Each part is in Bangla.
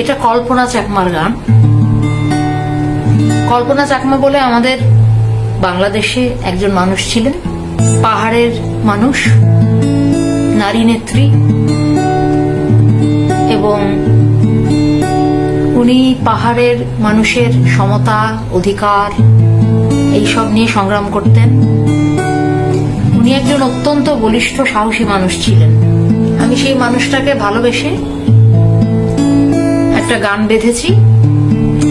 এটা কল্পনা চাকমার গান। কল্পনা চাকমা বলে আমাদের বাংলাদেশে একজন মানুষ ছিলেন। পাহাড়ের মানুষ, নারী নেত্রী। এবং উনি পাহাড়ের মানুষের সমতা, অধিকার, এইসব নিয়ে সংগ্রাম করতেন। উনি একজন অত্যন্ত বলিষ্ঠ, সাহসী মানুষ ছিলেন। আমি সেই মানুষটাকে ভালোবেসে একটা গান বেঁধেছি।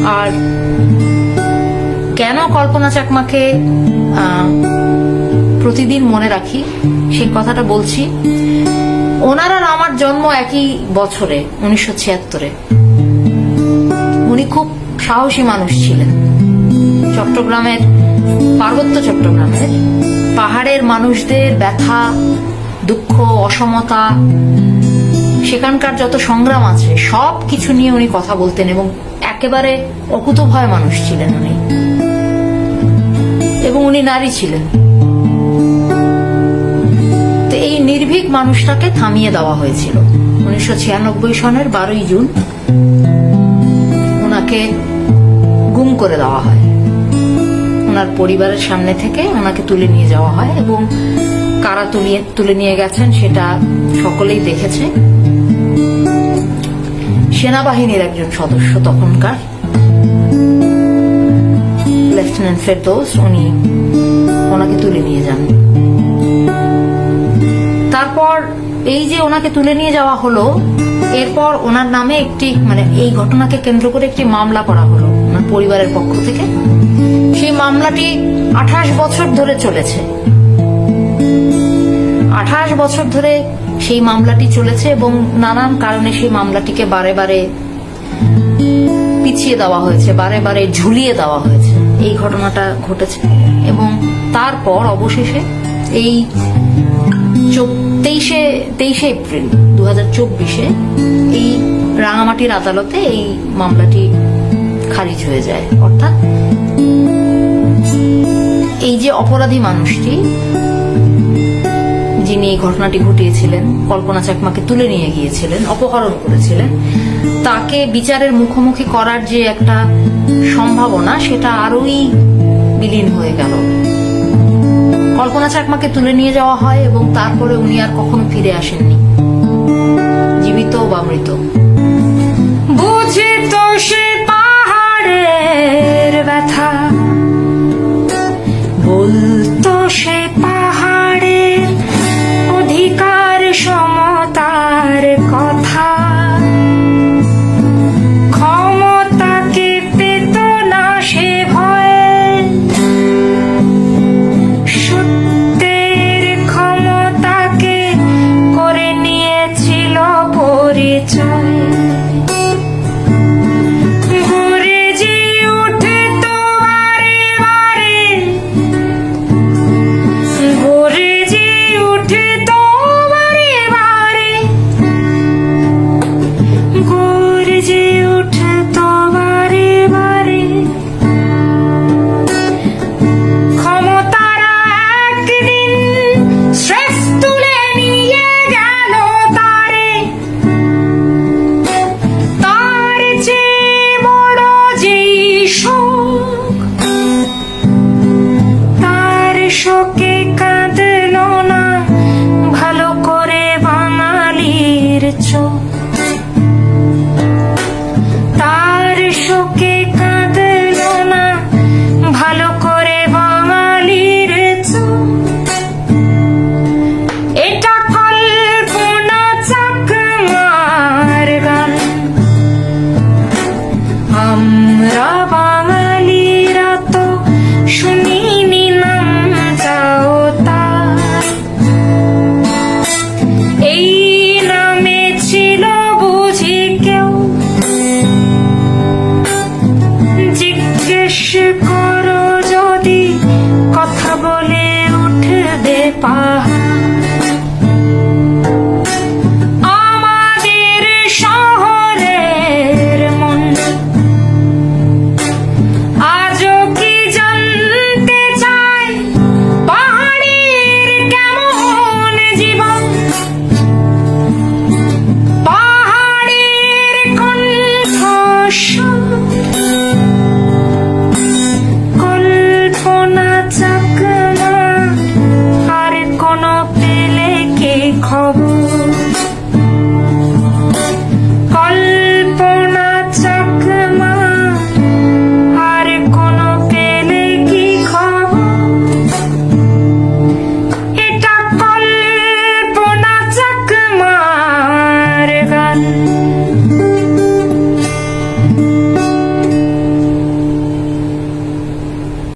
আর কেন কল্পনা চাকমাকে প্রতিদিন মনে রাখি, সেই কথাটা বলছি। ওনার আর আমার জন্ম একই বছরে, উনিশশো ছিয়াত্তরে। উনি খুব সাহসী মানুষ ছিলেন। চট্টগ্রামের, পার্বত্য চট্টগ্রামের পাহাড়ের মানুষদের ব্যথা, দুঃখ, অসমতা সেখানকার যত সংগ্রাম আছে, সব কিছু নিয়ে উনি কথা বলতেন এবং একেবারে অকুতভয় মানুষ ছিলেন উনি। এবং উনি নারী ছিলেন। তো এই নির্ভীক মানুষটাকে থামিয়ে দেওয়া হয়েছিল। উনিশশো ছিয়ানব্বই সনের বারোই জুন ওনাকে গুম করে দেওয়া হয়। ওনার পরিবারের সামনে থেকে ওনাকে তুলে নিয়ে যাওয়া হয় এবং কারা তুলে নিয়ে গেছেন সেটা সকলেই দেখেছে। সেনাবাহিনীর একজন সদস্য তখনকার। লেফটেন্যান্ট ফেরদৌস উনি ওনাকে তুলে নিয়ে যান। তারপর এই যে ওনাকে তুলে নিয়ে যাওয়া হলো, এরপর ওনার নামে একটি মানে এই ঘটনাকে কেন্দ্র করে একটি মামলা করা হলো পরিবারের পক্ষ থেকে। সেই মামলাটি আঠাশ বছর ধরে চলেছে। আঠাশ বছর ধরে সেই মামলাটি চলেছে এবং নানান কারণে সেই মামলাটিকে বারে বারে পিছিয়ে দেওয়া হয়েছে, বারে বারে ঝুলিয়ে দেওয়া হয়েছে। এই ঘটনাটা ঘটেছে এবং তারপর অবশেষে এই তেইশে তেইশে এপ্রিল দু হাজার চব্বিশে এই রাঙামাটির আদালতে এই মামলাটি খারিজ হয়ে যায়। অর্থাৎ এই যে অপরাধী মানুষটি যিনি এই ঘটনাটি ঘটিয়েছিলেন, কল্পনা চাকমাকে তুলে নিয়ে গিয়েছিলেন, অপহরণ করেছিলেন, তাকে বিচারের মুখোমুখি করার যে একটা সম্ভাবনা, সেটা আরোই বিলীন হয়ে গেল। কল্পনা চাকমাকে তুলে নিয়ে যাওয়া হয় এবং তারপরে উনি আর কখনো ফিরে আসেননি। জীবিত বা মৃত।